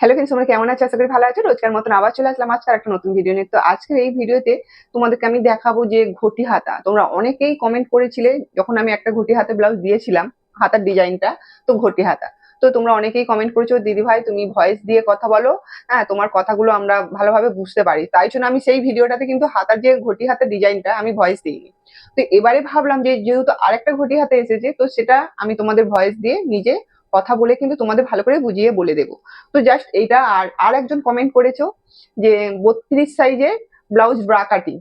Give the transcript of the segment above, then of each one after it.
Hello friends তোমরা কেমন আছো? আশা করি ভালো আছো। রোজকার মতন আবার চলে আসলাম আজকে একটা নতুন ভিডিও নিয়ে। তো আজকের এই ভিডিওতে তোমাদেরকে আমি দেখাবো যে ঘটি হাতা তোমরা অনেকেই কমেন্ট করেছিলে যখন আমি একটা ঘটি হাতে ব্লাউজ দিয়েছিলাম, হাতার ডিজাইনটা, তো ঘটি হাতা তো তোমরা অনেকেই কমেন্ট করেছ, দিদি ভাই, তুমি ভয়েস দিয়ে কথা বলো। হ্যাঁ তোমার কথাগুলো আমরা ভালোভাবে বুঝতে পারি। তাই জন্য আমি সেই ভিডিওটাতে কিন্তু হাতার যে ঘটি হাতের ডিজাইনটা আমি ভয়েস দিইনি। তো এবারে ভাবলাম যে যেহেতু আরেকটা ঘটি হাতে এসেছে, তো সেটা আমি তোমাদের ভয়েস দিয়ে নিজে কথা বলে কিন্তু তোমাদের ভালো করে বুঝিয়ে বলে দেবো। তো জাস্ট এইটা আর আর একজন কমেন্ট করেছ যে বত্রিশ সাইজের ব্লাউজ ব্রা কাটিং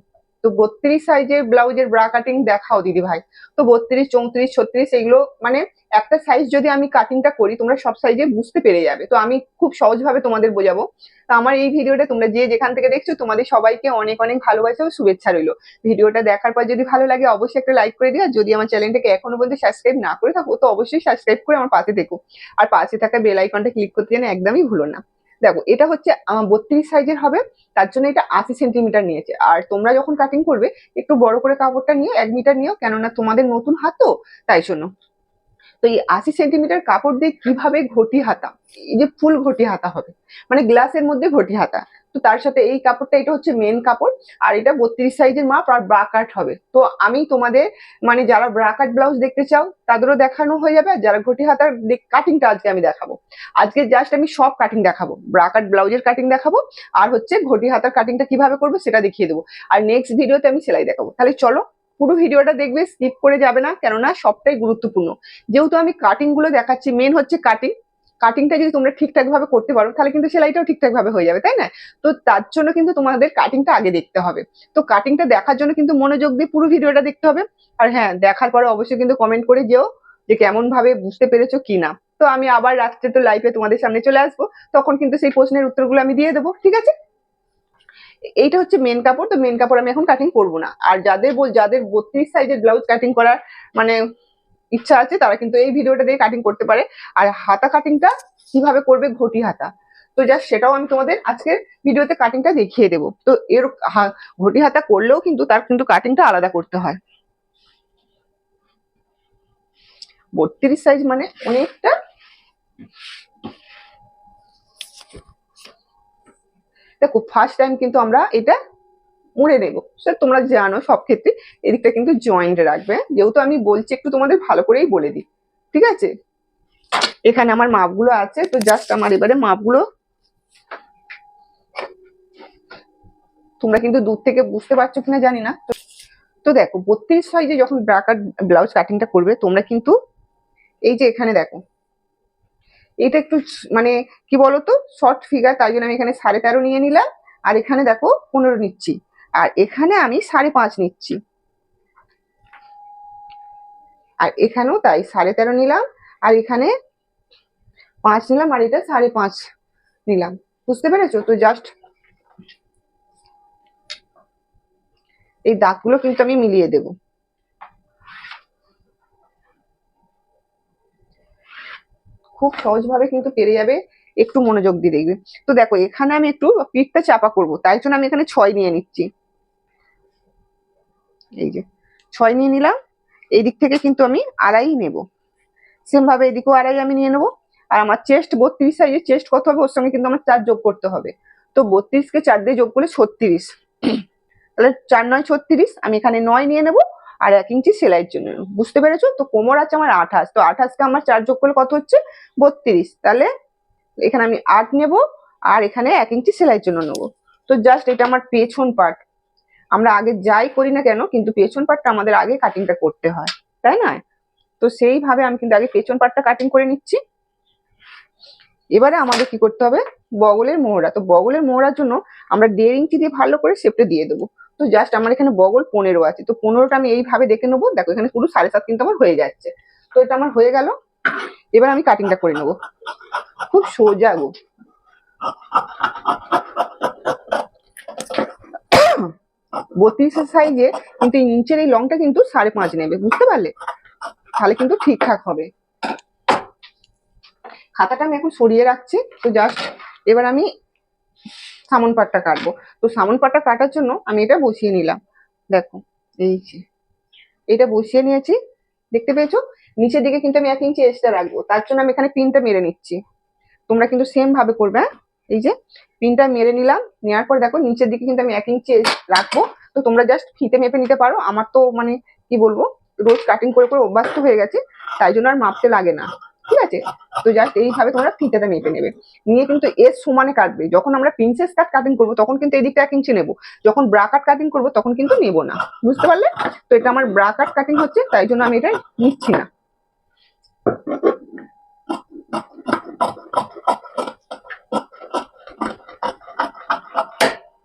তো বত্রিশ সাইজের ব্লাউজের ব্রা কাটিং দেখাও দিদি ভাই। তো বত্রিশ, চৌত্রিশ, ছত্রিশ এগুলো মানে একটা সাইজ যদি আমি কাটিংটা করি, তোমরা সব সাইজে বুঝতে পেরে যাবে। তো আমি খুব সহজভাবে তোমাদের বোঝাবো। তো আমার এই ভিডিওটা তোমরা যে যেখান থেকে দেখছ, তোমাদের সবাইকে অনেক অনেক ভালোবাসা ও শুভেচ্ছা রইল। ভিডিওটা দেখার পর যদি ভালো লাগে, অবশ্যই একটা লাইক করে দিও। যদি আমার চ্যানেলটাকে এখনও পর্যন্ত সাবস্ক্রাইব না করে থাকো, তো অবশ্যই সাবস্ক্রাইব করে আমার পাশে দেখো আর পাশে থাকা বেল আইকনটা ক্লিক করতে যেন একদমই ভুলো না। দেখো, এটা হচ্ছে বত্রিশ সাইজের হবে, তার জন্য এটা আশি সেন্টিমিটার নিয়েছে। আর তোমরা যখন কাটিং করবে, একটু বড় করে কাপড়টা নিয়ে এক মিটার নিও কেননা তোমাদের নতুন হাত তো, তাই জন্য। তো এই আশি সেন্টিমিটার কাপড় দিয়ে কীভাবে ঘটি হাতা? এই যে ফুল ঘটি হাতা হবে মানে গ্লাসের মধ্যে ঘটি হাতা। তো তার সাথে এই কাপড়টা, এটা হচ্ছে মেন কাপড়, আর এটা বত্রিশ সাইজের মাপ, আর ব্রাকাট হবে। তো আমি তোমাদের মানে যারা ব্রাকাট ব্লাউজ দেখতে চাও, তাদেরও দেখানো হয়ে যাবে, আর যারা ঘটি হাতার কাটিংটা আজকে আমি দেখাবো। আজকে জাস্ট আমি সব কাটিং দেখাবো। ব্রাকাট ব্লাউজের কাটিং দেখাবো, আর হচ্ছে ঘটি হাতার কাটিংটা কীভাবে করব, সেটা দেখিয়ে দেবো। আর নেক্সট ভিডিওতে আমি সেলাই দেখাবো। তাহলে চলো, পুরো ভিডিওটা দেখবে স্কিপ করে যাবে না, কেননা সবটাই গুরুত্বপূর্ণ। যেহেতু আমি কাটিংগুলো দেখাচ্ছি মেন হচ্ছে কাটিং কাটিংটা যদি তোমরা ঠিকঠাক ভাবে করতে পারো, তাহলে কিন্তু সেলাইটাও ঠিকঠাক ভাবে হয়ে যাবে, তাই না? তো তার জন্য কিন্তু তোমাদের কাটিংটা আগে দেখতে হবে। তো কাটিংটা দেখার জন্য কিন্তু মনোযোগ দিয়ে পুরো ভিডিওটা দেখতে হবে। আর হ্যাঁ দেখার পরে অবশ্যই কিন্তু কমেন্ট করে যেও যে কেমন ভাবে বুঝতে পেরেছ কি না তো আমি আবার রাত্রে তো লাইভে তোমাদের সামনে চলে আসব। তখন কিন্তু সেই প্রশ্নের উত্তরগুলো আমি দিয়ে দেবো, ঠিক আছে? এইটা হচ্ছে মেন কাপড়। তো মেন কাপড় আমি এখন কাটিং করব না। আর যাদের বল যাদের বত্রিশ সাইজের ব্লাউজ কাটিং করার মানে ইচ্ছা আছে, তারা কিন্তু এই ভিডিওটা দিয়ে কাটিং করতে পারে। আর হাতা কাটিংটা কীভাবে করবে ঘটি হাতা? তো জাস্ট সেটাও আমি তোমাদের আজকের ভিডিওতে কাটিংটা দেখিয়ে দেবো। তো এর ঘটি হাতা করলেও কিন্তু তার কিন্তু কাটিংটা আলাদা করতে হয়। বত্রিশ সাইজ মানে অনেকটা দেখো ফার্স্ট টাইম কিন্তু আমরা এটা মুড়ে দেবো। সে তোমরা জানো সব ক্ষেত্রে এদিকটা কিন্তু জয়েন্ট রাখবে। যেহেতু আমি বলছি একটু তোমাদের ভালো করেই বলে দিই। ঠিক আছে? এখানে আমার মাপগুলো আছে, তো জাস্ট আমার এবারে মাপগুলো তোমরা কিন্তু দূর থেকে বুঝতে পারছ কিনা জানি না। তো দেখো, বত্রিশ সাইজে যখন ব্রাকার ব্লাউজ কাটিংটা করবে, তোমরা কিন্তু এই যে এখানে দেখো, এটা একটু মানে কি বলতো? শর্ট ফিগার তাই জন্য আমি এখানে সাড়ে তেরো নিয়ে নিলাম। আর এখানে দেখো পনেরো নিচ্ছি। আর এখানে আমি সাড়ে পাঁচ নিচ্ছি। আর এখানেও তাই, সাড়ে তেরো নিলাম, আর এখানে পাঁচ নিলাম, আর এটা সাড়ে পাঁচ নিলাম। বুঝতে পেরেছ? তো জাস্ট এই দাগগুলো কিন্তু আমি মিলিয়ে দেবো। খুব সহজভাবে কিন্তু পেরে যাবে, একটু মনোযোগ দিয়ে দেখবে। তো দেখো, এখানে আমি একটু পিঠটা চাপা করব, তাই জন্য আমি এখানে ছয় নিয়ে নিচ্ছি। এই যে, ছয় নিয়ে নিলাম। এই দিক থেকে কিন্তু আমি আড়াই নেব। সেম ভাবে এদিকেও আড়াই আমি নিয়ে নেব। আর আমার চেস্ট বত্রিশ সাইজের চেস্ট কত হবে? ওর সঙ্গে কিন্তু আমার চার যোগ করতে হবে। তো বত্রিশকে চার দিয়ে যোগ করলে ছত্রিশ। তাহলে চার নয় ছত্রিশ, আমি এখানে নয় নিয়ে নেব আর এক ইঞ্চি সেলাইয়ের জন্য। বুঝতে পেরেছ? তো কোমর আছে আমার আঠাশ। তো আঠাশকে আমার চার যোগ করলে কত হচ্ছে? বত্রিশ। তাহলে এখানে আমি আট নেব আর এখানে এক ইঞ্চি সেলাইয়ের জন্য নেব। তো জাস্ট এটা আমার পেছন পার্ট আমরা আগে যাই করি না কেন, কিন্তু পেছন পার্টটা আমাদের আগে কাটিংটা করতে হয়, তাই না তো সেইভাবে আমি কিন্তু আগে পেছন পার্টটা কাটিং করে নিচ্ছি। এবারে আমাদের কি করতে হবে? বগলের মোহরা। তো বগলের মোহরার জন্য আমরা দেড় ইঞ্চি দিয়ে ভালো করে শেপটা দিয়ে দেবো। তো জাস্ট আমার এখানে বগল পনেরো আছে। তো পনেরোটা আমি এইভাবে দেখে নেব। দেখো, এখানে পুরো সাড়ে সাত কিন্তু আমার হয়ে যাচ্ছে। তো এটা আমার হয়ে গেল। এবার আমি কাটিংটা করে নেব। খুব সোজা গো। বত্রিশ সাইজে কিন্তু এই নিচের এই লংটা কিন্তু সাড়ে পাঁচ নেবে, বুঝতে পারলে? তাহলে কিন্তু ঠিকঠাক হবে। খাতাটা আমি এখন সরিয়ে রাখছি, তো জাস্ট এবার আমি সামন পাটটা কাটবো। তো সামন পাটটা কাটার জন্য আমি এটা বসিয়ে নিলাম। দেখো, এই যে, এটা বসিয়ে নিয়েছি, দেখতে পেয়েছ? নিচের দিকে কিন্তু আমি এক ইঞ্চি এক্সট্রা রাখব, তার জন্য আমি এখানে পিনটা মেরে নিচ্ছি। তোমরা কিন্তু সেম ভাবে করবে হ্যাঁ? এই যে পিনটা মেরে নিলাম নেওয়ার পর দেখো, নিচের দিকে কিন্তু আমি এক ইঞ্চি রাখব। তো তোমরা জাস্ট ফিতে মেপে নিতে পারো। আমার তো মানে কি বলব, রোজ কাটিং করে করে অভ্যস্ত হয়ে গেছে, তাই জন্য আর মাপতে লাগে না। ঠিক আছে? তো জাস্ট এইভাবে তোমরা ফিতেটা মেপে নেবে। নিয়ে কিন্তু এর সমানে কাটবে। যখন আমরা প্রিন্সেস কাট কাটিং করব, তখন কিন্তু এদিকটা এক ইঞ্চি নেব। যখন ব্রা কাট কাটিং করব, তখন কিন্তু নেব না। বুঝতে পারলে? তো এটা আমার ব্রা কাট কাটিং হচ্ছে, তাই জন্য আমি এটা নিচ্ছি না।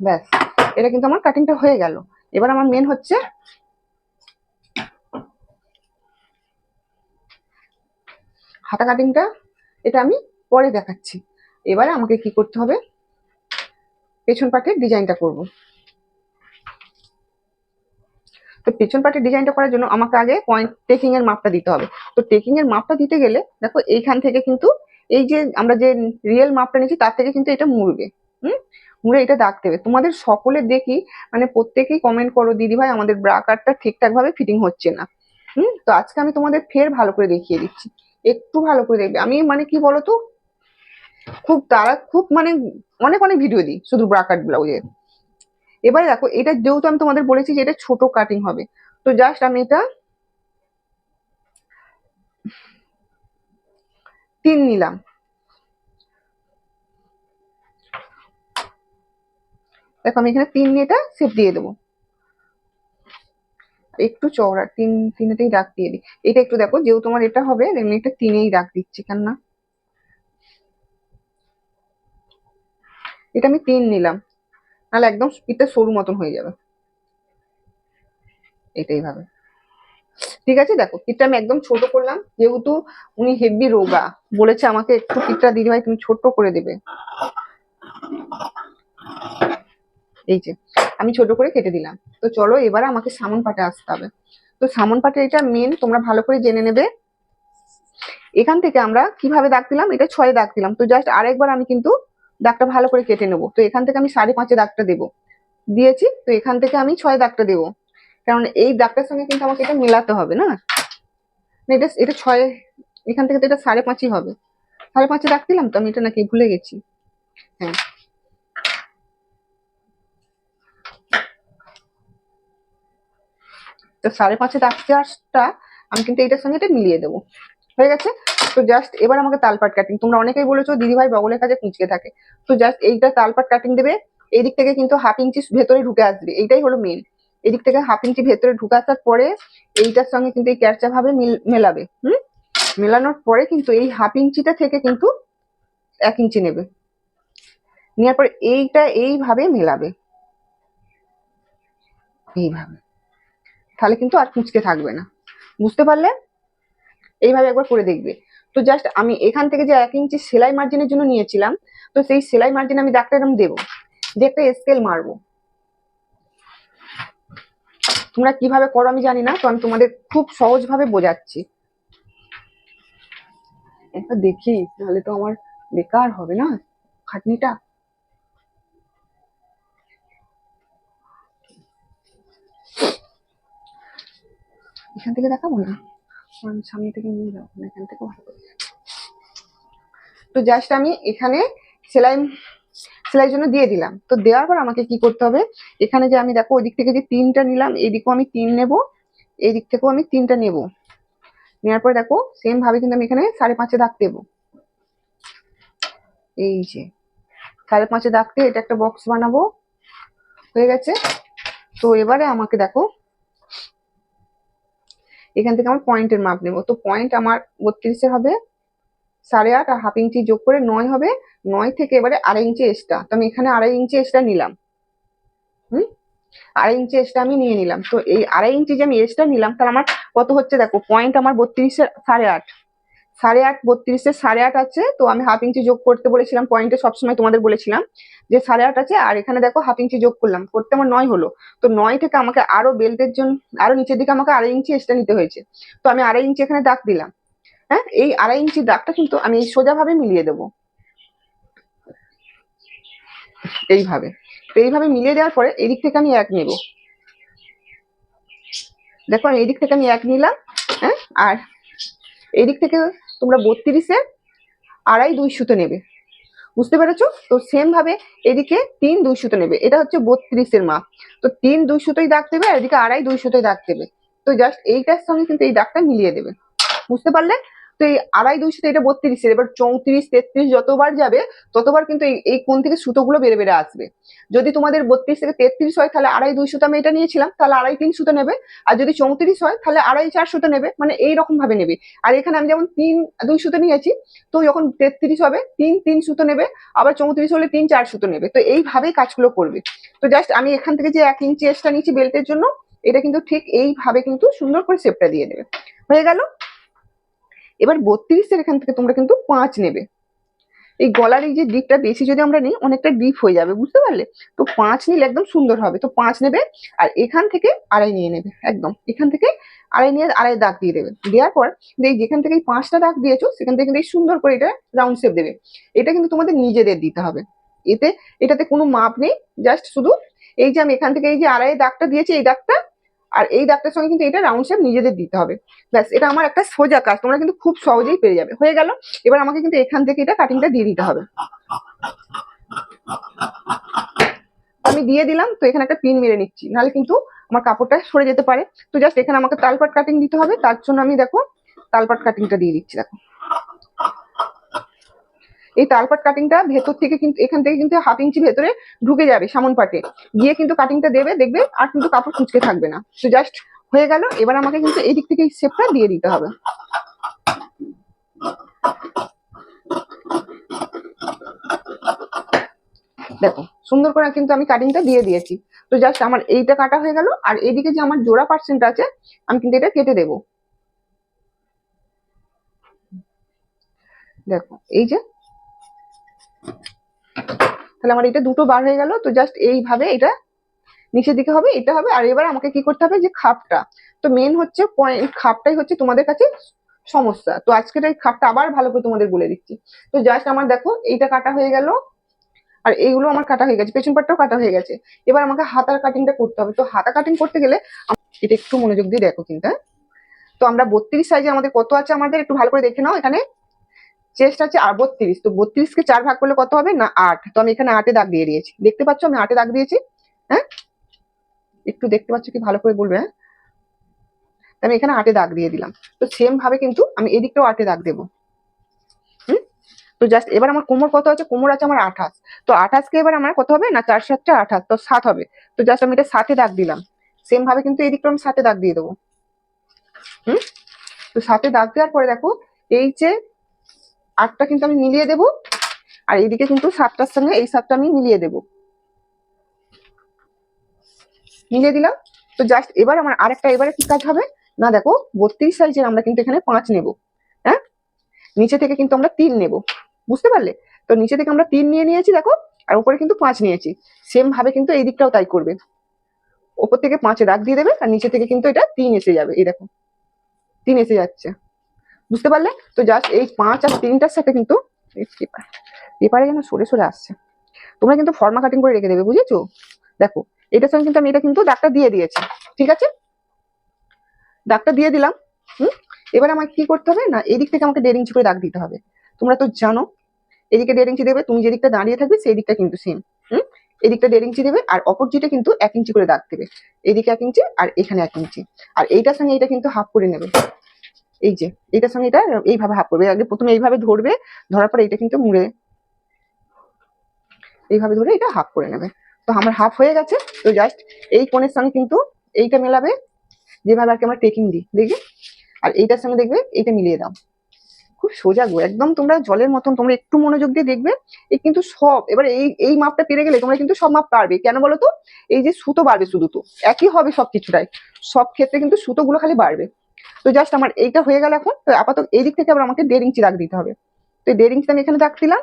ব্যাস। এটা কিন্তু আমার কাটিংটা হয়ে গেল। এবার আমার মেন হচ্ছে হাতা কাটিংটা এটা আমি পরে দেখাচ্ছি। এবারে আমাকে কি করতে হবে? পেছন পাটের ডিজাইনটা করব। তো পেছন পাটের ডিজাইনটা করার জন্য আমাকে আগে পয়েন্ট টেকিং এর মাপটা দিতে হবে। তো টেকিং এর মাপটা দিতে গেলে, দেখো এইখান থেকে কিন্তু এই যে আমরা যে রিয়েল মাপটা নিয়েছি, তার থেকে কিন্তু এটা মুড়বে। হুম? মুড়ে এটা দাগ দেবে। তোমাদের সকলে দেখি মানে প্রত্যেকেই কমেন্ট করো দিদি ভাই আমাদের ব্রা কাটটা ঠিকঠাক ভাবে ফিটিং হচ্ছে না। হুম? তো আজকে আমি তোমাদের ফের ভালো করে দেখিয়ে দিচ্ছি। একটু ভালো করে দেখবে। আমি মানে কি বলতো? খুব তারা, খুব মানে অনেক অনেক ভিডিও দিই শুধু ব্রা কাট ব্লাউজের এবারে দেখো, এটা যেহেতু আমি তোমাদের বলেছি যে এটা ছোট কাটিং হবে। তো জাস্ট আমি এটা তিন নিলাম। দেখো, আমি এখানে তিন এটা সেপ দিয়ে দেবো। একটু চওড়া, তিন, তিনেতেই দাগ দিয়ে দিই। এটা একটু দেখো, যেহেতু তোমার এটা হবে এমনি এটা তিনেই দাগ দিচ্ছি, কেন না? এটা আমি তিন নিলাম, নাহলে একদম পিঠটা সরু মতন হয়ে যাবে। এটাই ভাবে। ঠিক আছে, দেখো পিঠটা আমি একদম ছোট করলাম, যেহেতু উনি হেভি রোগা, বলেছে আমাকে একটু পিঠটা দিদি ভাই তুমি ছোট করে দেবে। এই যে, আমি ছোট করে কেটে দিলাম। তো চলো এবার আমাকে সামন পাটে আসতে হবে। তো সামন পাটে এটা মেন তোমরা ভালো করে জেনে নেবে। এখান থেকে আমরা কীভাবে দাগ দিলাম? এটা ছয়ে দাগ দিলাম। তো জাস্ট আরেকবার আমি কিন্তু দাগটা ভালো করে কেটে নেব। তো এখান থেকে আমি সাড়ে পাঁচে দাগটা দেবো। দিয়েছি, তো এখান থেকে আমি ছয় দাগটা দেবো। কারণ এই দাগটার সঙ্গে কিন্তু আমাকে এটা মেলাতে হবে না, এটা এটা ছয়, এখান থেকে তো এটা সাড়ে পাঁচই হবে। সাড়ে পাঁচে দাগ দিলাম তো আমি এটা নাকি ভুলে গেছি। হ্যাঁ। তো সাড়ে পাঁচের দেওয়াটা আমি কিন্তু এটার সঙ্গে এটা মিলিয়ে দেবো। হয়ে গেছে? তো জাস্ট এবার আমাকে তালপাট কাটিং তোমরা অনেকেই বলেছ দিদি ভাই বগলের কাছে কুঁচকে থাকে। তো জাস্ট এইটা তালপাট কাটিং দেবে এই দিক থেকে কিন্তু হাফ ইঞ্চি ভেতরে ঢুকে আসবে, এইটাই হলো মেন এদিক থেকে হাফ ইঞ্চি ভেতরে ঢুকে আসার পরে এইটার সঙ্গে কিন্তু এই ক্যারচা ভাবে মেলাবে, হুম? মেলানোর পরে কিন্তু এই হাফ ইঞ্চিটা থেকে কিন্তু এক ইঞ্চি নেবে। নেওয়ার পরে এইটা এইভাবে মেলাবে। এইভাবে। তাহলে কিন্তু আর কুঁচকে থাকবে না। বুঝতে পারলে? এইভাবে একবার করে দেখবে। তো জাস্ট আমি এখান থেকে যে এক ইঞ্চি সেলাই মার্জিনের জন্য নিয়েছিলাম, তো সেই সেলাই মার্জিন আমি দাগটা এরকম দেবো। দিয়ে একটা স্কেল মারবো। তোমরা কীভাবে করো আমি জানি না, তো আমি তোমাদের খুব সহজ ভাবে বোঝাচ্ছি। একটা দেখি, তাহলে তো আমার বেকার হবে না, খাটনিটা? এখান থেকে দেখাবো না? আমি সামনে থেকে নিয়ে যাব, না, এখান থেকে ভালো করে। তো জাস্ট আমি এখানে সেলাই সেলাইয়ের জন্য দিয়ে দিলাম। তো দেওয়ার পর আমাকে কি করতে হবে? এখানে যে আমি দেখো ওই দিক থেকে যে তিনটা নিলাম এইদিকেও আমি তিন নেব এই দিক থেকেও আমি তিনটা নেব। নেওয়ার পরে দেখো সেম ভাবে কিন্তু আমি এখানে সাড়ে পাঁচে দাগ দেবো। এই যে, সাড়ে পাঁচে দাগ দিয়ে এটা একটা বক্স বানাবো। হয়ে গেছে? তো এবারে আমাকে দেখো এখান থেকে আমার পয়েন্টের মাপ নেব। তো পয়েন্ট আমার বত্রিশে হবে, সাড়ে আট আর হাফ ইঞ্চি যোগ করে নয় হবে, নয় থেকে এবারে আড়াই ইঞ্চি এক্সট্রা তো আমি এখানে আড়াই ইঞ্চি এক্সট্রা নিলাম। হুম? আড়াই ইঞ্চি এক্সট্রা আমি নিয়ে নিলাম। তো এই আড়াই ইঞ্চি যে আমি এক্সট্রা নিলাম, তাহলে আমার কত হচ্ছে দেখো? পয়েন্ট আমার বত্রিশে সাড়ে আট। সাড়ে আট, বত্রিশে সাড়ে আট আছে, তো আমি হাফ ইঞ্চি যোগ করতে বলেছিলাম পয়েন্টে সবসময় তোমাদের বলেছিলাম যে সাড়ে আট আছে, আর এখানে দেখো হাফ ইঞ্চি যোগ করলাম, করতে আমার নয় হলো, তো নয় থেকে আমাকে আরও বেল্টের জন্য আরও নিচের দিকে আমাকে আড়াই ইঞ্চি এক্সট্রা নিতে হয়েছে, তো আমি আড়াই ইঞ্চি এখানে দাগ দিলাম হ্যাঁ এই আড়াই ইঞ্চি দাগটা কিন্তু আমি সোজাভাবে মিলিয়ে দেবো, এইভাবে, তো এইভাবে মিলিয়ে দেওয়ার পরে এদিক থেকে আমি এক নেব, দেখো আমি এদিক থেকে আমি এক নিলাম হ্যাঁ আর এদিক থেকে তোমরা বত্রিশে আড়াই দুই সুতো নেবে। বুঝতে পেরেছ? তো সেম ভাবে এদিকে তিন দুই সুতো নেবে। এটা হচ্ছে বত্রিশের মাপ। তো তিন দুই সুতোই দাগ দেবে আর এদিকে আড়াই দুই সুতোই দাগ দেবে। তো জাস্ট এইটার সঙ্গে কিন্তু এই দাগটা মিলিয়ে দেবে। বুঝতে পারলে? তো এই আড়াই দুই সুতো এটা বত্রিশের এবার চৌত্রিশ, তেত্রিশ যতবার যাবে, ততবার কিন্তু এই এই কোণ থেকে সুতোগুলো বেড়ে বেড়ে আসবে। যদি তোমাদের বত্রিশ থেকে তেত্রিশ হয়, তাহলে আড়াই দুই সুতো আমি এটা নিয়েছিলাম, তাহলে আড়াই তিন সুতো নেবে। আর যদি চৌত্রিশ হয়, তাহলে আড়াই চার সুতো নেবে মানে এই রকম ভাবে নেবে। আর এখানে আমি যেমন তিন, দুই সুতো নিয়েছি, তো যখন তেত্রিশ হবে, তিন তিন সুতো নেবে, আবার চৌত্রিশ হলে তিন, চার সুতো নেবে। তো এইভাবেই কাজগুলো করবে। তো জাস্ট আমি এখান থেকে যে এক ইঞ্চি এক্সট্রা নিয়েছি বেল্টের জন্য, এটা কিন্তু ঠিক এইভাবে কিন্তু সুন্দর করে শেপটা দিয়ে দেবে। হয়ে গেল। এবার বত্রিশের এখান থেকে তোমরা কিন্তু পাঁচ নেবে। এই গলার এই যে দিকটা বেশি যদি আমরা নিই, অনেকটা ডিপ হয়ে যাবে, বুঝতে পারলে? তো পাঁচ নিলে একদম সুন্দর হবে। তো পাঁচ নেবে আর এখান থেকে আড়াই নিয়ে নেবে, একদম। এখান থেকে আড়াই নিয়ে আড়াই দাগ দিয়ে দেবে। দেওয়ার পর এই যেখান থেকে এই পাঁচটা দাগ দিয়েছ, সেখান থেকে কিন্তু এই সুন্দর করে এটা রাউন্ড শেপ দেবে। এটা কিন্তু তোমাদের নিজেদের দিতে হবে। এতে, এটাতে কোনো মাপ নেই জাস্ট শুধু এই যে আমি এখান থেকে এই যে আড়াই দাগটা দিয়েছি, এই দাগটা আর এই দাগটার সঙ্গে কিন্তু এটা রাউন্ড শেপ নিজেদের দিতে হবে। ব্যাস, এটা আমার একটা সোজা কাজ, তোমরা কিন্তু খুব সহজেই পেয়ে যাবে। হয়ে গেল, এবার আমাকে কিন্তু এখান থেকে এটা কাটিংটা দিয়ে দিতে হবে। আমি দিয়ে দিলাম, তো এখানে একটা পিন মেরে নিচ্ছি। নাহলে কিন্তু আমার কাপড়টা সরে যেতে পারে। তো জাস্ট এখানে আমাকে তালপাট কাটিং দিতে হবে, তার জন্য আমি দেখো তালপাট কাটিংটা দিয়ে দিচ্ছি, দেখো। এই তালপাট কাটিংটা ভেতর থেকে কিন্তু, এখান থেকে কিন্তু হাফ ইঞ্চি ভেতরে ঢুকে যাবে সামন পাটে। গিয়ে কিন্তু কাটিংটা দেবে, দেখবে আর কিন্তু কাপড় কুচকে থাকবে না। তো জাস্ট হয়ে গেল, এবার আমাকে কিন্তু এই দিক থেকে এই শেপটা দিয়ে দিতে হবে। দেখো, সুন্দর করে কিন্তু আমি কাটিংটা দিয়ে দিয়েছি। তো জাস্ট আমার এইটা কাটা হয়ে গেল, আর এইদিকে যে আমার জোড়া পার্সেন্ট আছে, আমি কিন্তু এটা কেটে দেবো। দেখো, এই যে তাহলে আমার এটা দুটো বার হয়ে গেল, তো জাস্ট এইভাবে এটা নিচের দিকে হবে, এটা হবে, আর এবার আমাকে কি করতে হবে, যে খাপটা। তো মেন হচ্ছে পয়েন্ট খাপটাই হচ্ছে তোমাদের কাছে সমস্যা। তো আজকের এই খাপটা আবার ভালো করে তোমাদের বলে দিচ্ছি। তো জাস্ট আমার দেখো, এইটা কাটা হয়ে গেল, আর এইগুলো আমার কাটা হয়ে গেছে, পেছন পাটটাও কাটা হয়ে গেছে। এবার আমাকে হাতার কাটিংটা করতে হবে। তো হাতা কাটিং করতে গেলে এটা একটু মনোযোগ দিয়ে দেখো কিন্তু হ্যাঁ? তো আমরা বত্রিশ সাইজে আমাদের কত আছে আমাদের একটু ভালো করে দেখে নাও এখানে। চেস্ট আছে আর বত্রিশ। তো বত্রিশকে চার ভাগ করলে কত হবে? না, আট। তো আমি এখানে আটে দাগ দিয়ে দিয়েছি। দেখতে পাচ্ছ? আমি আটে দাগ দিয়েছি। হ্যাঁ? একটু দেখতে পাচ্ছ কি ভালো করে বলবে হ্যাঁ? আমি এখানে আটে দাগ দিয়ে দিলাম। তো সেম ভাবে কিন্তু আমি এদিকটাও আটে দাগ দেবো। তো জাস্ট এবার আমার কোমর কত আছে? কোমর আছে আমার আঠাশ। তো আঠাশকে এবার আমার কত হবে? না, চার সাতটা আঠাশ। তো সাত হবে। তো জাস্ট আমি এটা সাথে দাগ দিলাম। সেম ভাবে কিন্তু এদিকটা আমি সাথে দাগ দিয়ে দেবো। হুম? তো সাথে দাগ দেওয়ার পরে দেখো, এই যে আটটা কিন্তু আমি মিলিয়ে দেবো। আর এইদিকে কিন্তু সাতটার সঙ্গে এই সাতটা আমি মিলিয়ে দেবো। মিলিয়ে দিলাম। তো জাস্ট এবার আমার আরেকটা এবারে কি কাজ হবে? না, দেখো, বত্রিশ সাইজের আমরা কিন্তু এখানে পাঁচ নেব। হ্যাঁ? নিচে থেকে কিন্তু আমরা তিন নেব। বুঝতে পারলে? তো নিচে থেকে আমরা তিন নিয়ে নিয়েছি, দেখো, আর উপরে কিন্তু পাঁচ নিয়েছি। সেম ভাবে কিন্তু এই দিকটাও তাই করবে। ওপর থেকে পাঁচে দাগ দিয়ে দেবে, আর নিচে থেকে কিন্তু এটা তিন এসে যাবে। এই দেখো, তিন এসে যাচ্ছে। বুঝতে পারলে? তো জাস্ট এই পাঁচ আর তিনটার সাথে কিন্তু পেপার। যেন সরে সরে আসছে। তোমরা কিন্তু ফর্মা কাটিং করে রেখে দেবে, বুঝেছ? দেখো এটার সঙ্গে কিন্তু আমি, এটা কিন্তু দাগটা দিয়ে দিয়েছি। ঠিক আছে? দাগটা দিয়ে দিলাম, হুম? এবার আমাকে কি করতে হবে? না, এদিক থেকে আমাকে দেড় ইঞ্চি করে দাগ দিতে হবে। তোমরা তো জানো, এদিকে দেড় ইঞ্চি দেবে, তুমি যেদিকটা দাঁড়িয়ে থাকবে, সেই দিকটা কিন্তু সেম হুম? এদিকটা দেড় ইঞ্চি দেবে, আর অপোজিটে কিন্তু এক ইঞ্চি করে দাগ দেবে। এদিকে এক ইঞ্চি আর এখানে এক ইঞ্চি আর এইটার সঙ্গে এটা কিন্তু হাফ করে নেবে। এই যে এটার সঙ্গে এটা, এইভাবে হাফ করবে। আগে প্রথমে এইভাবে ধরবে, ধরার পরে এটা কিন্তু মুড়ে এইভাবে ধরে এটা হাফ করে নেবে। তো আমার হাফ হয়ে গেছে, তো জাস্ট এই কোণের সঙ্গে কিন্তু এইটা মেলাবে। যেভাবে আর কি আমরা টেকিং দিই, দেখবে? আর এইটার সঙ্গে দেখবে, এইটা মিলিয়ে দাও। খুব সোজা গো, একদম তোমরা জলের মতন, তোমরা একটু মনোযোগ দিয়ে দেখবে এই কিন্তু সব, এবার এই এই মাপটা পেরে গেলে তোমরা কিন্তু সব মাপ পারবে। কেন বলো তো? এই যে সুতো বাড়বে শুধু তো, একই হবে সব কিছুটাই সব ক্ষেত্রে কিন্তু সুতোগুলো খালি বাড়বে। তো জাস্ট আমার এইটা হয়ে গেল এখন, তো আপাতত এই দিক থেকে আবার আমাকে দেড় ইঞ্চি দাগ দিতে হবে। তো এই দেড় ইঞ্চি আমি এখানে দাগ দিলাম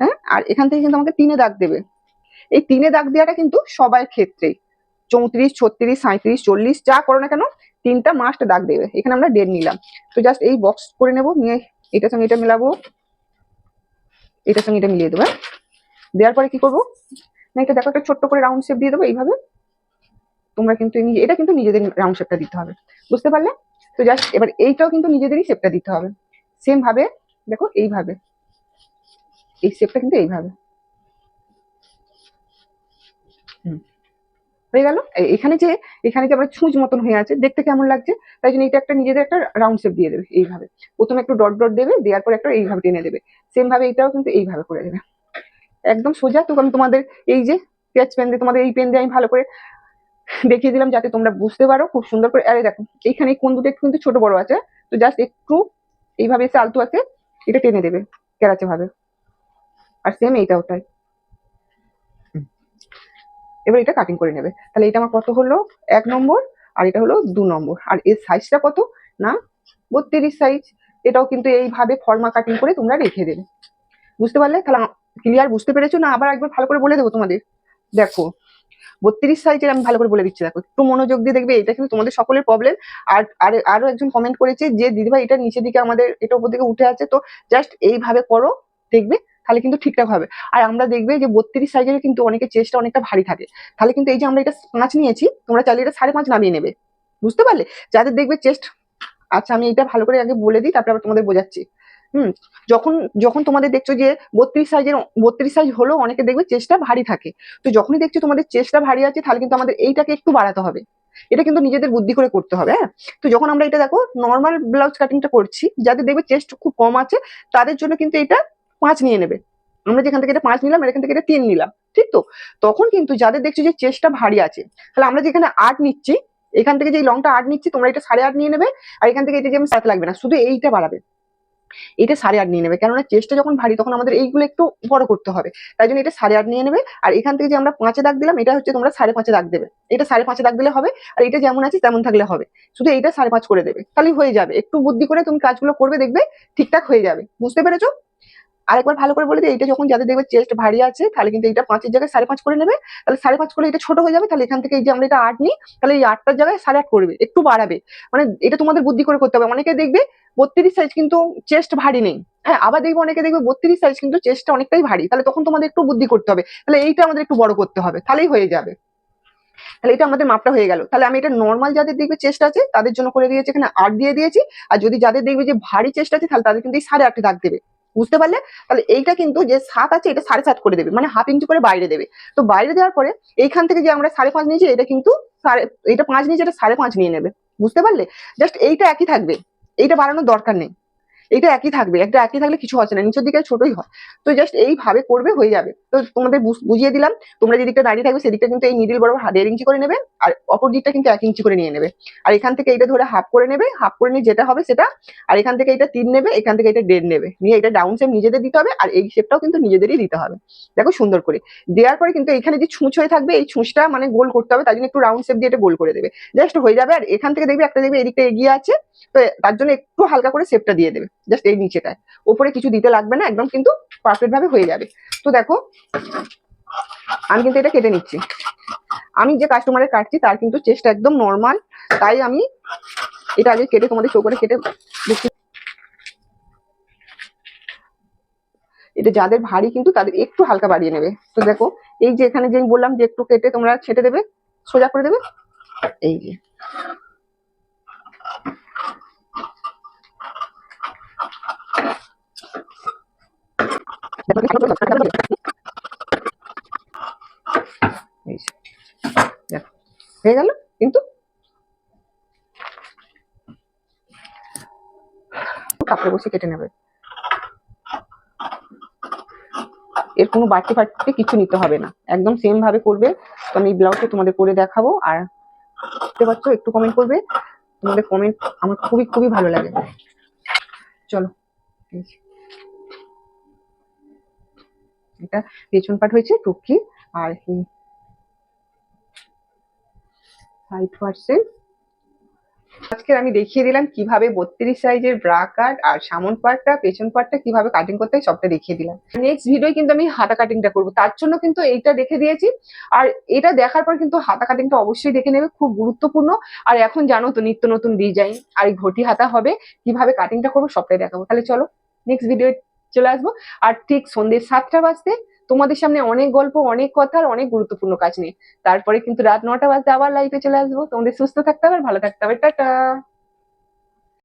হ্যাঁ? আর এখান থেকে কিন্তু আমাকে তিনে দাগ দেবে। এই তিনে দাগ দেওয়াটা কিন্তু সবার ক্ষেত্রেই। চৌত্রিশ, ছত্রিশ সাঁত্রিশ চল্লিশ, যা করো না কেন, তিনটা মাস্ট দাগ দেবে। এখানে আমরা দেড় নিলাম। তো জাস্ট এই বক্স করে নেব, নিয়ে এটার সঙ্গে এটা মেলাবো। এটার সঙ্গে এটা মিলিয়ে দেবো হ্যাঁ? দেওয়ার পরে কি করব? না, এটা দেখো একটা ছোট্ট করে রাউন্ড শেপ দিয়ে দেবো এইভাবে। তোমরা কিন্তু এটা কিন্তু নিজেদের রাউন্ড শেপটা দিতে হবে। বুঝতে পারলে? তো জাস্ট এবার এইটাও কিন্তু নিজেদেরই শেপটা দিতে হবে। সেম ভাবে, দেখো এইভাবে। এই শেপটা কিন্তু এইভাবে। হয়ে গেল? এখানে যে এখানে যে আমরা ছুঁচ মতন হয়ে আছে, দেখতে কেমন লাগছে? তাই জন্য এটা একটা নিজেদের একটা রাউন্ড শেপ দিয়ে দেবে, এইভাবে। প্রথমে একটু ডট ডট দেবে, দেওয়ার পর একটা এইভাবে টেনে দেবে। সেম ভাবে এটাও কিন্তু এইভাবে করে দেবে। একদম সোজা, তো আমি তোমাদের এই যে পেঁয়াজ পেন দিয়ে, তোমাদের এই পেন দিয়ে আমি ভালো করে দেখিয়ে দিলাম যাতে তোমরা বুঝতে পারো খুব সুন্দর করে। আরে দেখো, এইখানে কোন দুটো একটু কিন্তু ছোট বড় আছে। তো জাস্ট একটু এইভাবে এসে আলতু আছে, এটা টেনে দেবে, কেরাচে ভাবে। আর সেম এইটাও তাই এবার এটা কাটিং করে নেবে। তাহলে এটা আমার কত হলো? এক নম্বর, আর এটা হলো দু নম্বর। আর এর সাইজটা কত? না, বত্রিশ সাইজ এটাও কিন্তু এইভাবে ফর্মা কাটিং করে তোমরা রেখে দেবে। বুঝতে পারলে? তাহলে ক্লিয়ার বুঝতে পেরেছ? না, আবার একবার ভালো করে বলে দেবো তোমাদের। দেখো বত্রিশ সাইজের আমি ভালো করে বলে দিচ্ছি, দেখো, একটু মনোযোগ দিয়ে দেখবে, এটা কিন্তু তোমাদের সকলের প্রবলেম আর আর একজন কমেন্ট করেছে যে, দিদিভাই, এটা নিচের দিকে আমাদের, এটা উপর দিকে উঠে আছে, তো জাস্ট এইভাবে করো, দেখবে, তাহলে কিন্তু ঠিকঠাক হবে। আর আমরা দেখবে যে, বত্রিশ সাইজের কিন্তু অনেকের চেষ্টা অনেকটা ভারী থাকে। তাহলে কিন্তু এই যে আমরা এটা পাঁচ নিয়েছি, তোমরা চাইলে এটা সাড়ে পাঁচ নামিয়ে নেবে। বুঝতে পারলে? যাদের দেখবে চেস্ট আচ্ছা আমি এটা ভালো করে আগে বলে দিই, তারপরে আবার তোমাদের বোঝাচ্ছি। হুম, যখন যখন তোমাদের দেখছ যে বত্রিশ সাইজের বত্রিশ সাইজ হলেও অনেকে দেখবে চেষ্টা ভারী থাকে। তো যখনই দেখছ তোমাদের চেষ্টা ভারী আছে, তাহলে কিন্তু আমাদের এইটাকে একটু বাড়াতে হবে। এটা কিন্তু নিজেদের বুদ্ধি করে করতে হবে হ্যাঁ? তো যখন আমরা এটা দেখো নর্মাল ব্লাউজ কাটিংটা করছি, যাদের দেখবে চেস্ট খুব কম আছে, তাদের জন্য কিন্তু এটা পাঁচ নিয়ে নেবে। আমরা যেখান থেকে এটা পাঁচ নিলাম, এখান থেকে এটা তিন নিলাম, ঠিক তো? তখন কিন্তু যাদের দেখছ যে চেস্টটা ভারী আছে, তাহলে আমরা যেখানে আট নিচ্ছি, এখান থেকে যে লংটা আট নিচ্ছি, তোমরা এটা সাড়ে আট নিয়ে নেবে, আর এখান থেকে এটা যেমন সাত লাগবে না, শুধু এইটা বাড়াবে। এটা সাড়ে আট নিয়ে নেবে। কেননা চেষ্টা যখন ভারী, তখন আমাদের এইগুলো একটু বড় করতে হবে। তাই জন্য এটা সাড়ে আট নিয়ে নেবে। আর এখান থেকে যে আমরা পাঁচে দাগ দিলাম, এটা হচ্ছে তোমরা সাড়ে পাঁচে দাগ দেবে। এটা সাড়ে পাঁচে দাগ দিলে হবে, আর এটা যেমন আছে তেমন থাকলে হবে। শুধু এইটা সাড়ে পাঁচ করে দেবে। তাহলে হয়ে যাবে। একটু বুদ্ধি করে তুমি কাজগুলো করবে, দেখবে ঠিকঠাক হয়ে যাবে। বুঝতে পেরেছ? আরেকবার ভালো করে বলে দিই এটা যখন যাদের দেখবে চেস্ট ভারী আছে, তাহলে কিন্তু এটা পাঁচের জায়গায় সাড়ে পাঁচ করে নেবে। তাহলে সাড়ে পাঁচ করে এটা ছোট হয়ে যাবে, তাহলে এখান থেকে এই যে আমরা এটা আট নিই, তাহলে এই আটটার জায়গায় সাড়ে আট করবে, একটু বাড়াবে। মানে এটা তোমাদের বুদ্ধি করে করতে হবে। অনেকে দেখবে বত্রিশ সাইজ কিন্তু চেস্ট ভারী নেই। হ্যাঁ আবার দেখবে অনেকে দেখবে বত্রিশ সাইজ কিন্তু চেস্টটা অনেকটাই ভারী। তাহলে তখন তোমাদের একটু বুদ্ধি করতে হবে। তাহলে এইটা আমাদের একটু বড় করতে হবে। তাহলেই হয়ে যাবে। তাহলে এটা আমাদের মাপটা হয়ে গেল। তাহলে আমি এটা নর্মাল যাদের দেখবে চেস্ট আছে, তাদের জন্য করে দিয়েছি এখানে আট দিয়ে দিয়েছি। আর যদি যাদের দেখবে যে ভারী চেস্ট আছে, তাহলে তাদের কিন্তু এই সাড়ে আটে দাগ দেবে। বুঝতে পারলে? তাহলে এইটা কিন্তু যে সাত আছে, এটা সাড়ে সাত করে দেবে। মানে হাফ ইঞ্চি করে বাইরে দেবে। তো বাইরে দেওয়ার পরে এইখান থেকে যে আমরা সাড়ে পাঁচ নিয়েছি, এটা কিন্তু সাড়ে, এটা পাঁচ নিয়েছি, এটা সাড়ে পাঁচ নিয়ে নেবে। বুঝতে পারলে? জাস্ট এইটা একই থাকবে। এইটা বাড়ানোর দরকার নেই। এইটা একই থাকবে, একটা একই থাকলে কিছু হচ্ছে না, নিচের দিকে ছোটই হয়। তো জাস্ট এইভাবে করবে, হয়ে যাবে। তো তোমাদের বুঝ- বুঝিয়ে দিলাম, তোমরা যেদিকটা দাঁড়িয়ে থাকবে সেদিকটা কিন্তু এই নিডিল বরাবর দেড় ইঞ্চি করে নেবে, আর অপর দিকটা কিন্তু এক ইঞ্চি করে নিয়ে নেবে। আর এখান থেকে এটা ধরে হাফ করে নেবে হাফ করে নিয়ে যেটা হবে সেটা, আর এখান থেকে এটা তিন নেবে, এখান থেকে এটা দেড় নেবে। নিয়ে এটা ডাউন শেপ নিজেদের দিতে হবে, আর এই শেপটাও কিন্তু নিজেদেরই দিতে হবে। দেখো সুন্দর করে। দেওয়ার পরে কিন্তু এখানে যে ছুঁচ হয়ে থাকবে, এই ছুঁচটা মানে গোল করতে হবে, তার জন্য একটু রাউন্ড শেপ দিয়ে এটা গোল করে দেবে। জাস্ট হয়ে যাবে, আর এখান থেকে দেখবে একটা দেখবে এদিকটা এগিয়ে আছে, তো তার জন্য একটু হালকা করে শেপটা দিয়ে দেবে। জাস্ট এই নিচেটায়। ওপরে কিছু দিতে লাগবে না, একদম কিন্তু পারফেক্ট ভাবে হয়ে যাবে। তো দেখো, আমি কিন্তু এটা কেটে নিচ্ছি। আমি যে কাস্টমারের কাটছি, তার কিন্তু চেষ্টা একদম নর্মাল তাই আমি এটা আগে কেটে তোমাদের চোখ করে কেটে দেখি এটা যাদের ভারী কিন্তু তাদের একটু হালকা বাড়িয়ে নেবে। তো দেখো, এই যে এখানে যে বললাম যে একটু কেটে তোমরা ছেটে দেবে, সোজা করে দেবে, এই যে এই যে। দেখো, হয়ে গেল কিন্তু কাপড়ে বসে কেটে নেবে এর কোনো বাড়তি ফাড়তি কিছু নিতে হবে না। একদম সেম ভাবে করবে। তো আমি এই ব্লাউজটা তোমাদের করে দেখাবো। আর দেখতে পাচ্ছ, একটু কমেন্ট করবে। তোমাদের কমেন্ট আমার খুবই খুবই ভালো লাগে। চলো। এটা পেছন পাট হয়েছে টুকি আর এই পার্সেল আজকে আমি দেখিয়ে দিলাম কীভাবে বত্রিশ সাইজের ব্রা কাট আর সামন পার্টটা পেছন পার্টটা কীভাবে কাটিং করতে হয়, সবটা দেখিয়ে দিলাম। নেক্সট ভিডিও কিন্তু আমি হাতা কাটিংটা করব। তার জন্য কিন্তু এইটা দেখে দিয়েছি। আর এটা দেখার পর কিন্তু হাতা কাটিংটা অবশ্যই দেখে নেবে, খুব গুরুত্বপূর্ণ। আর এখন জানো তো নিত্য নতুন ডিজাইন আর এই ঘটি হাতা হবে। কীভাবে কাটিংটা করব, সবটাই দেখাবো। তাহলে চলো নেক্সট ভিডিও চলে আসব। আর ঠিক সন্ধ্যে সাতটা বাজতে তোমাদের সামনে অনেক গল্প, অনেক কথা আর অনেক গুরুত্বপূর্ণ কাজ নিয়ে। তারপরে কিন্তু রাত নটা বাজতে আবার লাইফে চলে আসব। তোমাদের সুস্থ থাকতে হবে আর ভালো থাকতে হবে। টাটা!